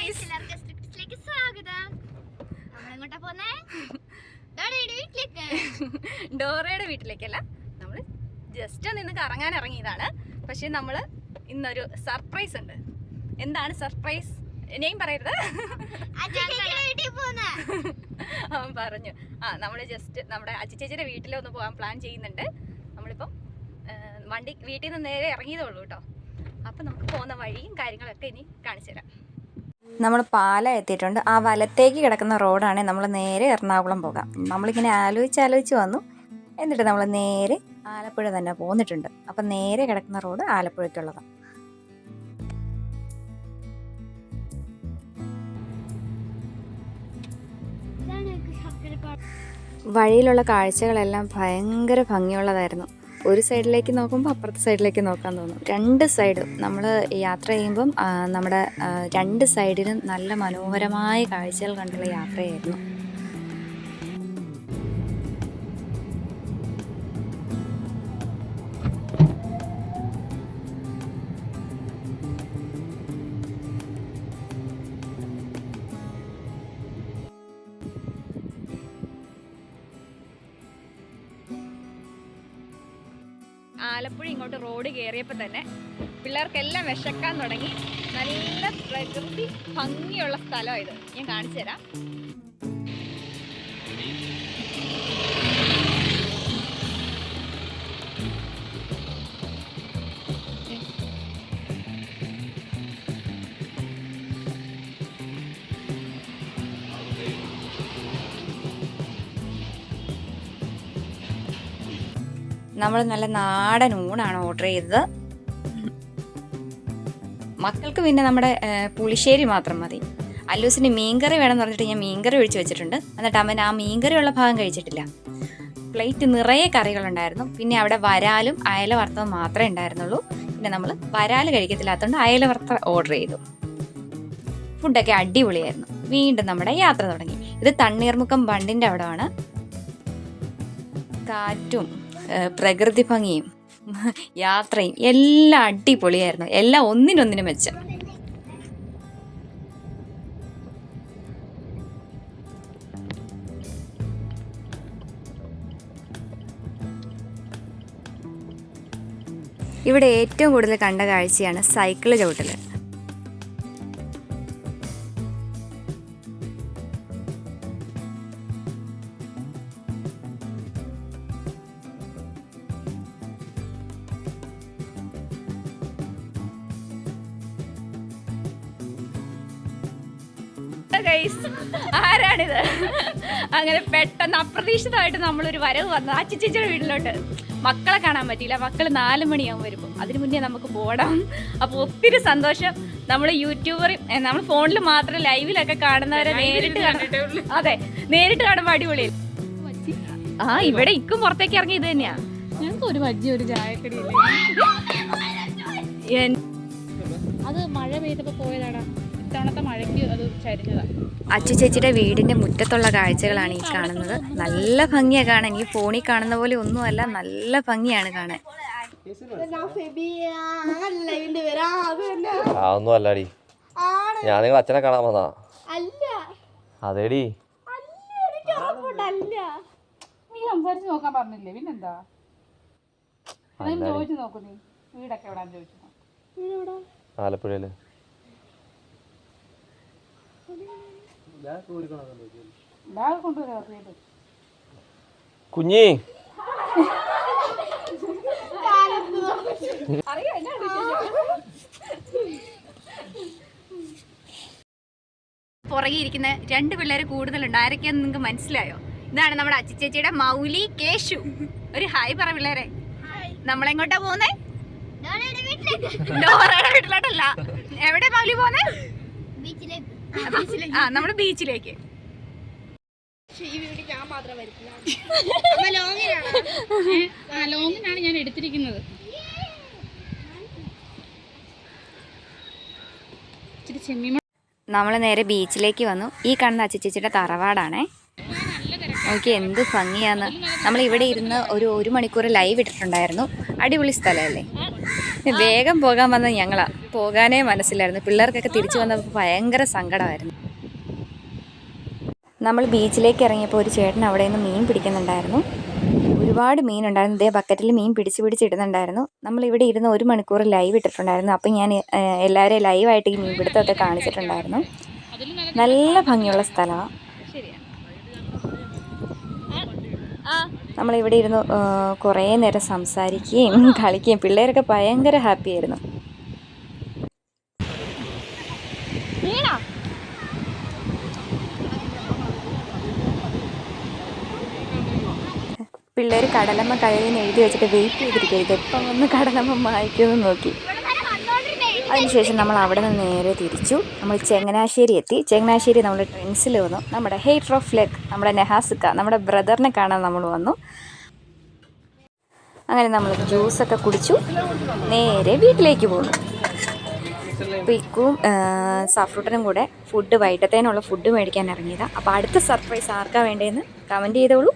Guys എല്ലാവർക്കും സ്ട്രിക്റ്റിലേക്ക് സ്വാഗതം. നമ്മളെങ്ങോട്ടാ പോന്നേ? ഡോഡയുടെ വീട്ടിലേക്ക്. ഡോറയുടെ വീട്ടിലേക്കല്ല. നമ്മൾ ജസ്റ്റ് നിന്ന് കറങ്ങാൻ ഇറങ്ങിയതാണ്. പക്ഷെ നമ്മൾ ഇന്നൊരു സർപ്രൈസ് ഉണ്ട്. എന്താണ് സർപ്രൈസ് നെയിം പറയരുത്. അവൻ പറഞ്ഞു. ആ നമ്മൾ ജസ്റ്റ് നമ്മുടെ അച്ചി ചേച്ചിയുടെ വീട്ടിലൊന്ന് പോകാൻ പ്ലാൻ ചെയ്യുന്നുണ്ട്. നമ്മളിപ്പം വണ്ടി വീട്ടിൽ നിന്ന് നേരെ ഇറങ്ങിയതേ ഉള്ളൂ കേട്ടോ. അപ്പം നമുക്ക് പോകുന്ന വഴിയും കാര്യങ്ങളൊക്കെ ഇനി കാണിച്ചു തരാം. നമ്മൾ പാല എത്തിയിട്ടുണ്ട്. ആ വലത്തേക്ക് കിടക്കുന്ന റോഡാണ് നമ്മൾ നേരെ എറണാകുളം പോകാം. നമ്മളിങ്ങനെ ആലോചിച്ച് ആലോചിച്ച് വന്നു. എന്നിട്ട് നമ്മൾ നേരെ ആലപ്പുഴ തന്നെ പോന്നിട്ടുണ്ട്. അപ്പം നേരെ കിടക്കുന്ന റോഡ് ആലപ്പുഴയ്ക്കുള്ളതാണ്. വഴിയിലുള്ള കാഴ്ചകളെല്ലാം ഭയങ്കര ഭംഗിയുള്ളതായിരുന്നു. ഒരു സൈഡിലേക്ക് നോക്കുമ്പോൾ അപ്പുറത്തെ സൈഡിലേക്ക് നോക്കാൻ തോന്നും. രണ്ട് സൈഡും നമ്മൾ യാത്ര ചെയ്യുമ്പം നമ്മുടെ രണ്ട് സൈഡിലും നല്ല മനോഹരമായ കാഴ്ചകൾ കണ്ടുള്ള യാത്രയായിരുന്നു. ആലപ്പുഴ ഇങ്ങോട്ട് റോഡ് കയറിയപ്പോൾ തന്നെ പിള്ളേർക്കെല്ലാം വിശക്കാൻ തുടങ്ങി. നല്ല പ്രകൃതി ഭംഗിയുള്ള സ്ഥലമാണ് ഇത്. ഞാൻ കാണിച്ചു തരാം നമ്മൾ നല്ല നാടൻ ഊണാണ് ഓർഡർ ചെയ്തത്. മക്കൾക്ക് പിന്നെ നമ്മുടെ പുളിശ്ശേരി മാത്രം മതി. അല്ലൂസിന് മീൻകറി വേണമെന്ന് പറഞ്ഞിട്ട് ഞാൻ മീൻകറി ഒഴിച്ചു വെച്ചിട്ടുണ്ട്. എന്നിട്ട് അവൻ ആ മീൻകറി ഉള്ള ഭാഗം കഴിച്ചിട്ടില്ല. പ്ലേറ്റ് നിറയെ കറികളുണ്ടായിരുന്നു. പിന്നെ അവിടെ വരാലും അയല വറുത്തതും മാത്രമേ ഉണ്ടായിരുന്നുള്ളൂ. പിന്നെ നമ്മൾ വരാൽ കഴിക്കത്തില്ലാത്തതുകൊണ്ട് അയല വറുത്ത ഓർഡർ ചെയ്തു. ഫുഡൊക്കെ അടിപൊളിയായിരുന്നു. വീണ്ടും നമ്മുടെ യാത്ര തുടങ്ങി. ഇത് തണ്ണീർമുക്കം ബണ്ടിന്റെ അവിടെയാണ്. കാറ്റും പ്രകൃതി ഭംഗിയും യാത്രയും എല്ലാം അടിപൊളിയായിരുന്നു. എല്ലാം ഒന്നിനൊന്നിനും മെച്ചം. ഇവിടെ ഏറ്റവും കൂടുതൽ കണ്ട കാഴ്ചയാണ് സൈക്കിൾ ചവിട്ടൽ ഗൈസ് ആരാണിത്? അങ്ങനെ പെട്ടെന്ന് അപ്രതീക്ഷിതമായിട്ട് നമ്മളൊരു വരവ് വന്നു ആ ചിച്ചിയുടെ വീട്ടിലോട്ട്. മക്കളെ കാണാൻ പറ്റിയില്ല. മക്കൾ നാല് മണിയാകും വരുമ്പോൾ അതിന് മുന്നേ നമുക്ക് പോടാം അപ്പോൾ ഒത്തിരി സന്തോഷം. നമ്മൾ യൂട്യൂബർ നമ്മൾ ഫോണിൽ മാത്രം ലൈവിലൊക്കെ കാണുന്നവരെ നേരിട്ട് അതെ നേരിട്ട് കാണുമ്പോൾ അടിപൊളി. ആ ഇവിടെ ഇക്കും പുറത്തേക്ക് ഇറങ്ങി ഇത് തന്നെയാ. ഞങ്ങൾക്ക് ഒരു ബജ്ജി ഒരു ചായക്കടി അത് മഴ പെയ്തപ്പോ പോയതാടാ. ഇത്തവണത്തെ മഴയ്ക്ക് അത് അച്ചു ചേച്ചിയുടെ വീടിന്റെ മുറ്റത്തുള്ള കാഴ്ചകളാണ് ഈ കാണുന്നത്. നല്ല ഭംഗിയാണ് കാണാൻ. ഈ ഫോണിൽ കാണുന്ന പോലെ ഒന്നുമല്ല നല്ല ഭംഗിയാണ് കാണാൻ. അല്ലടി. ഞാൻ നിങ്ങൾ അച്ഛനെ കാണാൻ വന്നാ അതേടി. നീ സംസാരിച്ച് നോക്കാൻ പറഞ്ഞില്ലേ? പിന്നെന്താ? എന്തെങ്കിലും ചോദിച്ചു നോക്കൂ നീ. വീടൊക്കെ എവിടാന്ന് ചോദിച്ചു ആലപ്പുഴയിൽ. കുഞ്ഞി. പുറകെ ഇരിക്കുന്ന രണ്ട് പിള്ളേർ കൂടുതലുണ്ട്. ആരൊക്കെയാന്ന് നിങ്ങൾക്ക് മനസ്സിലായോ? ഇതാണ് നമ്മുടെ അച്ചിച്ചേച്ചിയുടെ മൗലി കേശു. ഒരു ഹായ് പറ പിള്ളേരെ. നമ്മളെങ്ങോട്ടാ പോകുന്നേ വീട്ടിലേക്ക്. ഡോറയുടെ വീട്ടിലോട്ടല്ല. എവിടെ മൗലി പോന്നേ ബീച്ചിലേക്ക്. ആ നമ്മുടെ ബീച്ചിലേക്ക്. ലോങ്ങിനാണ് ഞാൻ എടുത്തിരിക്കുന്നത്. ഇച്ചിരി ചെമ്മീൻ നമ്മൾ നേരെ ബീച്ചിലേക്ക് വന്നു. ഈ കാണുന്ന അച്ചച്ചേച്ചിയുടെ തറവാടാണേ. നോക്കി എന്ത് ഭംഗിയാന്ന്. നമ്മൾ ഇവിടെ ഇരുന്ന് ഒരു ഒരു മണിക്കൂർ ലൈവ് ഇട്ടിട്ടുണ്ടായിരുന്നു. അടിപൊളി സ്ഥലമല്ലേ? വേഗം പോകാൻ വന്ന ഞങ്ങളാ. പോകാനേ മനസ്സിലായിരുന്നു. പിള്ളേർക്കൊക്കെ തിരിച്ചു വന്നപ്പോൾ ഭയങ്കര സങ്കടമായിരുന്നു. നമ്മൾ ബീച്ചിലേക്ക് ഇറങ്ങിയപ്പോൾ ഒരു ചേട്ടൻ അവിടെ നിന്ന് മീൻ പിടിക്കുന്നുണ്ടായിരുന്നു. ഒരുപാട് മീനുണ്ടായിരുന്നു ഇതേ ബക്കറ്റിൽ മീൻ പിടിച്ച് പിടിച്ചിടുന്നുണ്ടായിരുന്നു നമ്മൾ ഇവിടെ ഇരുന്ന് ഒരു മണിക്കൂർ ലൈവ് ഇട്ടിട്ടുണ്ടായിരുന്നു. അപ്പം ഞാൻ എല്ലാവരെയും ലൈവായിട്ട് ഈ മീൻ പിടുത്തമൊക്കെ കാണിച്ചിട്ടുണ്ടായിരുന്നു. നല്ല ഭംഗിയുള്ള സ്ഥലമാണ് നമ്മളിവിടെ ഇരുന്ന് കുറേ നേരം സംസാരിക്കുകയും കളിക്കുകയും പിള്ളേരൊക്കെ ഭയങ്കര ഹാപ്പി ആയിരുന്നു. പിള്ളേർ കടലമ്മ നിന്ന് എഴുതി വെച്ചിട്ട് വെയിറ്റ് ചെയ്തിരിക്കരുത് എപ്പം ഒന്ന് കടലമ്മ വായിക്കുമെന്ന് നോക്കി. അതിനുശേഷം നമ്മൾ അവിടെ നിന്ന് നേരെ തിരിച്ചു. നമ്മൾ ചങ്ങനാശ്ശേരി എത്തി. ചങ്ങനാശ്ശേരി നമ്മൾ ട്രെൻസിൽ വന്നു. നമ്മുടെ ഹെയ്റ്റർ ഓഫ് ലെഗ് നമ്മുടെ നെഹാസുക്ക നമ്മുടെ ബ്രദറിനെ കാണാൻ നമ്മൾ വന്നു. അങ്ങനെ നമ്മൾ ജ്യൂസൊക്കെ കുടിച്ചു. നേരെ വീട്ടിലേക്ക് പോന്നു. ഇക്കും സഫ്രൂട്ടനും കൂടെ ഫുഡ് വൈകിട്ടത്തേനുള്ള ഫുഡ് മേടിക്കാൻ ഇറങ്ങിയതാണ് അപ്പോൾ അടുത്ത സർപ്രൈസ് ആർക്കാ വേണ്ടതെന്ന് കമന്റ് ചെയ്തോളൂ.